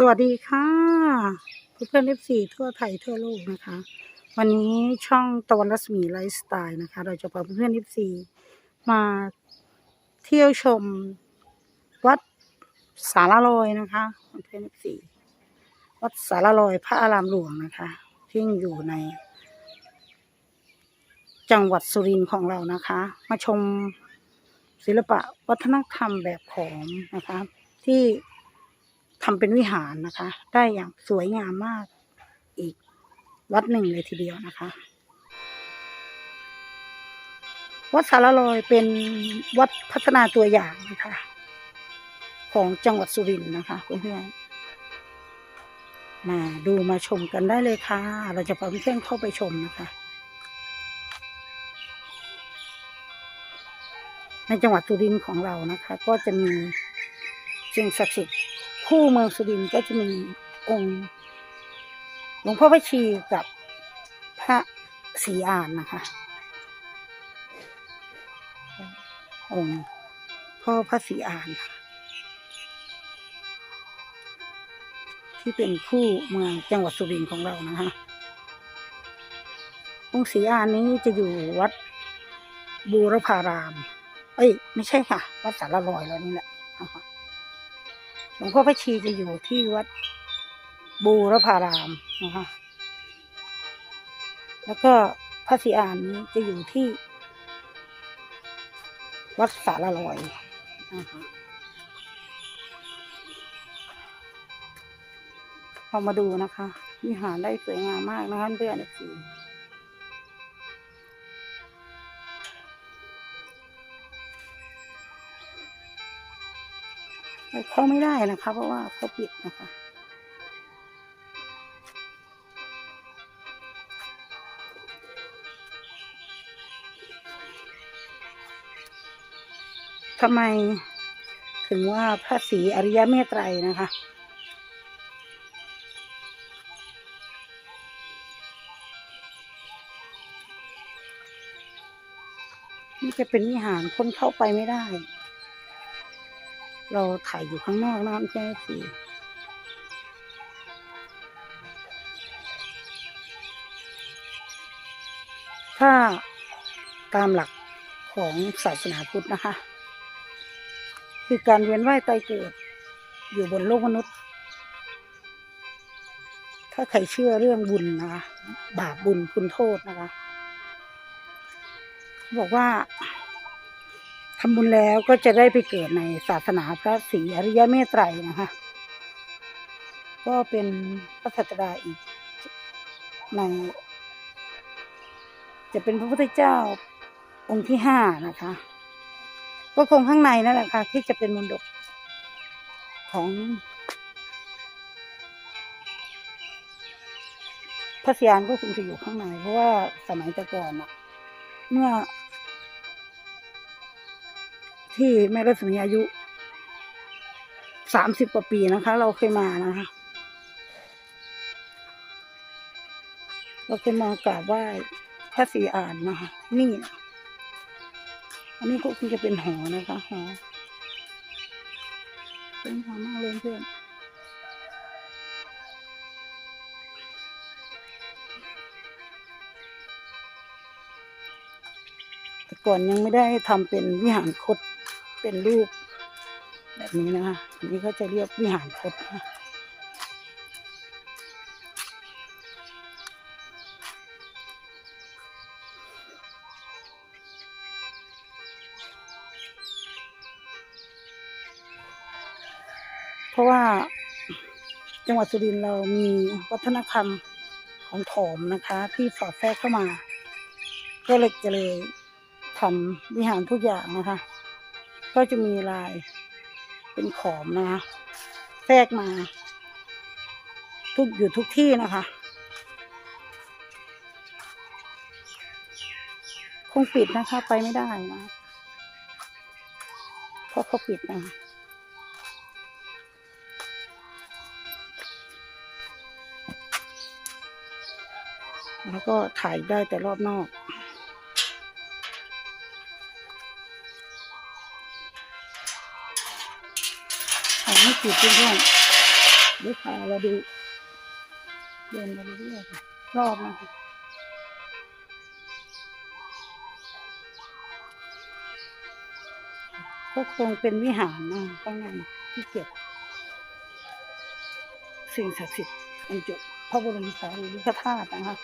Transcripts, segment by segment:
สวัสดีค่ะเพื่อนเอฟซีทั่วไทยทั่วโลกนะคะ วันนี้ช่องตะวันรัศมีไลฟ์สไตล์นะคะ เราจะพาเพื่อนเอฟซีมาเที่ยวชมวัดสารลอยนะคะเพื่อนเอฟซีวัดสารลอยพระอารามหลวงนะคะที่อยู่ใน จังหวัดสุรินทร์ของเรานะคะ มาชมศิลปะวัฒนธรรมแบบขอมนะคะ ที่ ทำเป็นวิหารนะคะ ได้อย่างสวยงามมากอีกวัดหนึ่งเลยทีเดียวนะคะ วัดสารลอยเป็นวัดพัฒนาตัวอย่างนะคะ ของจังหวัดสุรินทร์นะคะเพื่อนๆมาดูมาชมกันได้เลยค่ะ เราจะพาเพื่อนๆเข้าไปชมนะคะ ในจังหวัดสุรินทร์ของเรานะคะ ก็จะมีสิ่งศักดิ์สิทธิ์ คู่เมืองสุรินทร์ก็จะมีองค์หลวงพ่อพระชีกับพระศรีอานนะคะ องค์พ่อพระศรีอาน ที่เป็นคู่เมืองจังหวัดสุรินทร์ของเรานะคะองค์ศรีอานนี้จะอยู่วัดบูรพาราม เอ้ย ไม่ใช่ค่ะ วัดสารลอยแล้วนี่แหละนะคะ หลวงพ่อพระชีจะอยู่ที่วัดบูรพารามนะคะ แล้วก็พระศรีอานนี้จะอยู่ที่ วัดสารลอยนะคะพอมาดูนะคะ วิหารได้สวยงามมากนะคะเพื่อนๆ เข้าไม่ได้นะคะ เพราะว่าเขาปิดนะคะทำไมถึงว่าพระศรีอริยเมตไตรนะคะ นี่จะเป็นวิหารคนเข้าไปไม่ได้ เราถ่ายอยู่ข้างนอกนะครับแค่สีถ้าตามหลักของศาสนาพุทธนะคะ คือการเวียนว่ายตายเกิดอยู่บนโลกมนุษย์ ถ้าใครเชื่อเรื่องบุญนะคะ บาปบุญคุณโทษนะคะ บอกว่า ทำบุญแล้วก็จะได้ไปเกิดในศาสนาพระศรีอริยเมตไตรนะคะ ก็เป็นพระสัตดาอีกใน จะเป็นพระพุทธเจ้าองค์ที่ห้านะคะ ก็คงข้างในนั่นแหละค่ะ ที่จะเป็นมนดกของพระศรีอานก็คงจะอยู่ข้างใน เพราะว่าสมัยแต่ก่อนอะเมื่อ ที่แม่รัศมีอายุสามสิบกว่าปีนะคะ เราเคยมานะคะ เราเคยมากราบไหว้พระศรีอานนะคะ นี่อันนี้ก็คงจะเป็นหอนะคะหอเป็นหอมากเลยเพื่อนก่อนยังไม่ได้ทำเป็นวิหารคด เป็นรูป แบบนี้นะคะนนี้เขาจะเรียกวิหารคดนะเพราะว่าจังหวัดสุรินทร์เรามีวัฒนธรรมของขอมนะคะ ที่สอดแทรกเข้ามา ก็เลยจะเลยทำวิหารทุกอย่างนะคะ ก็จะมีลายเป็นขอมนะคะแทรกมา ทุกอยู่ทุกที่นะคะคงปิดนะคะไปไม่ได้นะเพราะเขาปิดนะคะแล้วก็ถ่ายได้แต่รอบนอก ถ่ายไม่ติดเพื่อนๆดูค่ะเราดูเดินไปเรื่อยๆรอบนะคะก็คงเป็นวิหารนะข้างในที่เก็บ สิ่งศักดิ์สิทธิ์บรรจุพระบรมสารีริกธาตุนะคะ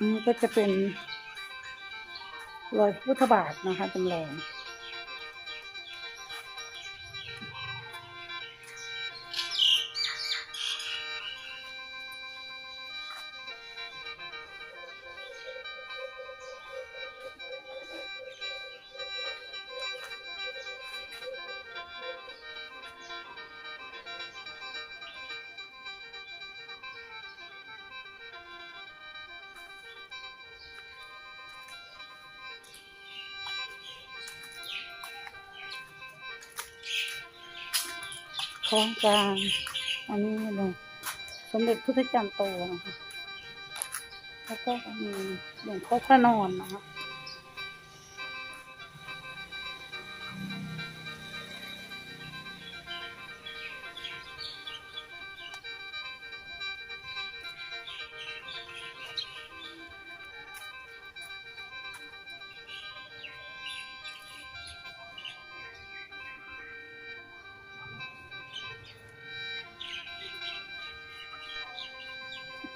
นี่ก็จะเป็นรอยพุทธบาทนะคะจำลอง ของกลาง อันนี้เลยสมเด็จพุทธจารย์โตนะคะแล้วก็มีหลวงพ่อพระนอนนะคะ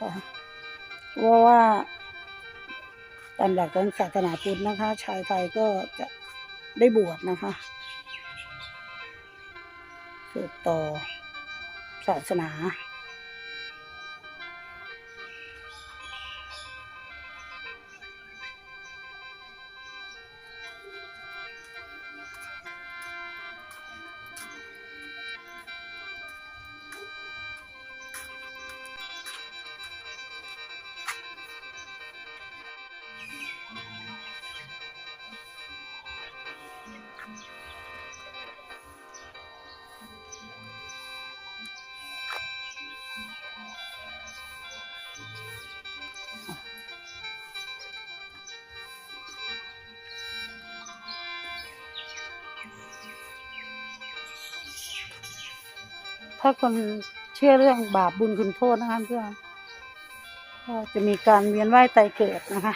ค่ะเพราะว่าตามหลักของศาสนาพุทธนะคะ ชายไทยก็จะได้บวชนะคะสืบต่อศาสนา ถ้าคนเชื่อเรื่องบาปบุญคุณโทษนะคะเพื่อนก็จะมีการเวียนว่ายตายเกิดนะคะ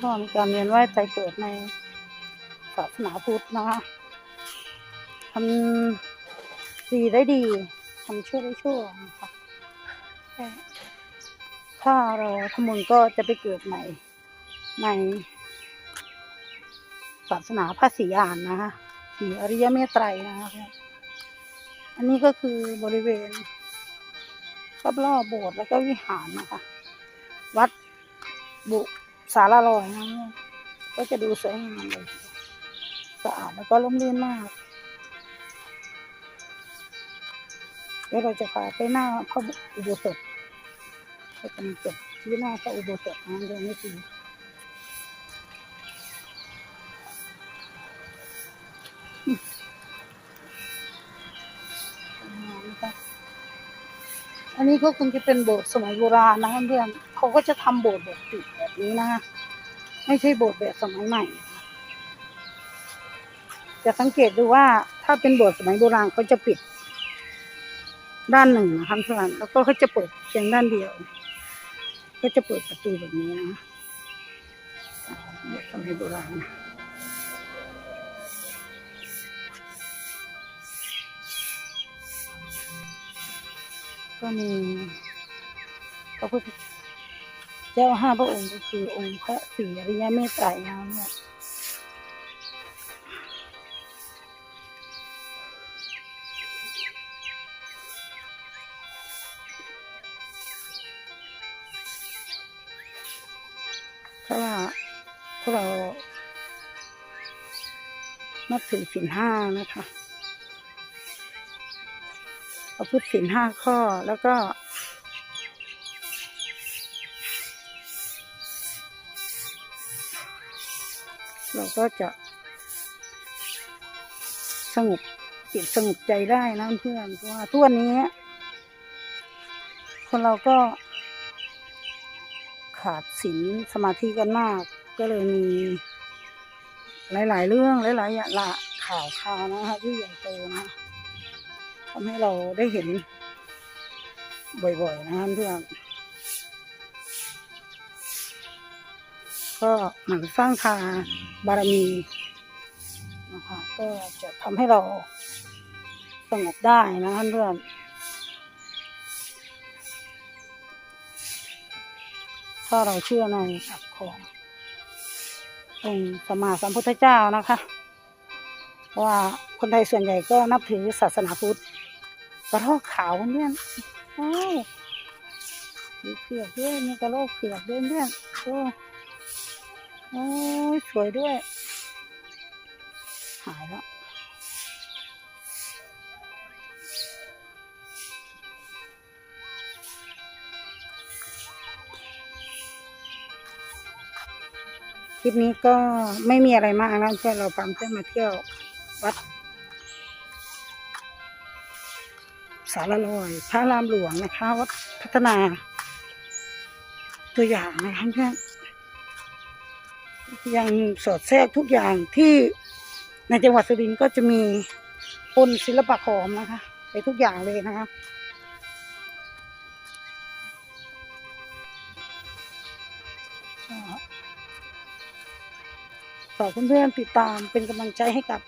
ก็มีการเวียนว่ายตายเกิดในศาสนาพุทธนะคะทำดีได้ดีทำชั่วได้ชั่วนะคะถ้าเราทำบุญก็จะไปเกิดใหม่ในศาสนาพระศรีอานนะคะสีอริยเมตไตรนะคะอันนี้ก็คือบริเวณรอบๆโบสถ์แล้วก็วิหารนะคะ วัดบุ สารลอยนะก็จะดูสวยงามเลยสะอาดแล้วก็ร่มรื่นมากเดี๋ยวเราจะพาไปหน้าพระอุโบสถก็จะมีจุดที่หน้าพระอุโบสถนะเดี๋ยวนี้คือ อันนี้ก็คงจะเป็นโบสถ์สมัยโบราณนะเพื่อนเขาก็จะทำโบสถ์แบบปิดแบบนี้นะคะไม่ใช่โบสถ์แบบสมัยใหม่ จะสังเกตดูว่าถ้าเป็นโบสถ์สมัยโบราณเขาจะปิด ด้านหนึ่งนะคะเพื่อนแล้วก็เขาจะเปิดเพียงด้านเดียว ก็จะเปิดประตูแบบนี้นะโบสถ์สมัยโบราณ ก็มีพระพุทธเจ้าห้าพระองค์ก็คือองค์พระศรีอริยเมตไตรนะเนี่ยเพราะว่าพวกเรานับถือศีลห้านะคะ ประพฤติศีลห้าข้อแล้วก็ เราก็จะ สงบจิตสงบใจได้นะเพื่อนเพราะว่าทุกวันนี้ คนเราก็ขาดศีลสมาธิกันมาก ก็เลยมี หลาย ๆ เรื่องหลายๆอย่างละข่าวข่าวนะคะที่ใหญ่โตนะ ทำให้เราได้เห็นบ่อยๆนะเพื่อนก็หมั่นสร้างทาบารมีนะคะก็จะทำให้เราสงบได้นะเพื่อนถ้าเราเชื่อในอัตขององค์สมมาสัมพุทธเจ้านะคะว่าคนไทยส่วนใหญ่ก็นับถือศาสนาพุทธ กระรอกขาวเนี่ยโอ้ยมีเผือกด้วยมีกระรอกเผือกด้วยเนี่ยโอ้โอ้สวยด้วย หายแล้วคลิปนี้ก็ไม่มีอะไรมากนะแค่เราฟังเพื่อนมาเที่ยววัด สารลอย พระรามหลวงนะคะวัดพัฒนาตัวอย่างนะคะเพื่อนยังสอดแทรกทุกอย่างที่ในจังหวัดสุรินทร์ก็จะมีปนศิลปะขอมนะคะ ไปทุกอย่างเลยนะคะฝากเพื่อนๆติดตามเป็นกำลังใจให้กับ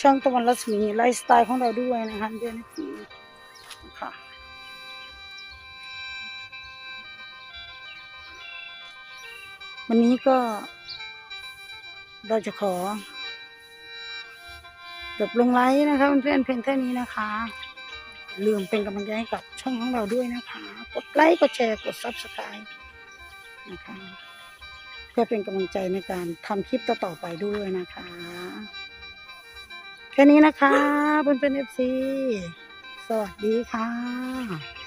ช่องตะวันรัศมีไลฟ์สไตล์ของเราด้วยนะคะเดือนนี้ วันนี้ก็ เราจะขอจบลงไลฟ์นะคะเพื่อนๆเพียงแค่นี้นะคะ ลืมเป็นกำลังใจให้กับช่องของเราด้วยนะคะ กดไลค์กดแชร์กด subscribe นะคะเพื่อเป็นกำลังใจในการทำคลิปต่อๆไปด้วยนะคะ แค่นี้นะคะเพื่อนๆเอฟซีสวัสดีค่ะ